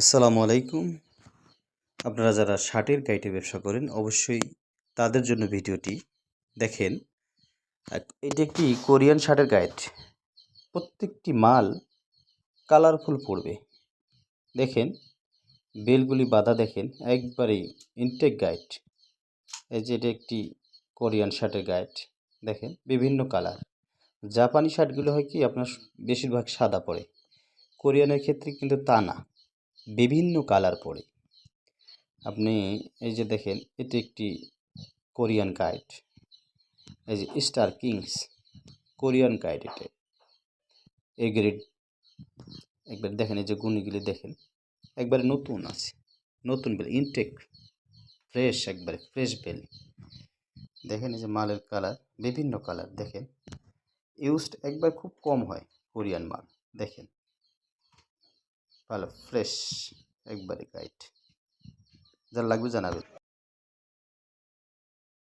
আসসালামু আলাইকুম। আপনারা যারা শার্টের গাইটে ব্যবসা করেন, অবশ্যই তাদের জন্য ভিডিওটি দেখেন। এটি একটি কোরিয়ান শার্টের গাইড প্রত্যেকটি মাল কালারফুল পড়বে দেখেন, বেলগুলি বাঁধা দেখেন একবারেই ইনটেক গাইড এই যে এটা একটি কোরিয়ান শার্টের গাইড দেখেন, বিভিন্ন কালার। জাপানি শার্টগুলো হয় কি, আপনার বেশিরভাগ সাদা পড়ে কোরিয়ানের ক্ষেত্রে কিন্তু তা না। বিভিন্ন কালার পড়ে আপনি এই যে দেখেন, এটি একটি কোরিয়ান গাইড এই যে স্টার কিংস, কোরিয়ান গাইড এটা। এ গ্রেড, একবার দেখেন, এই যে গুণিগুলি দেখেন। একবারে নতুন আছে, নতুন বেল, ইনটেক, ফ্রেশ একবারে, ফ্রেশ বেল। দেখেন, এই যে মালের কালার, বিভিন্ন কালার দেখেন। ইউজড একবার খুব কম হয় কোরিয়ান মাল, দেখেন। ভালো ফ্রেশ একবারে গাইড যার লাগবে জানাবেন।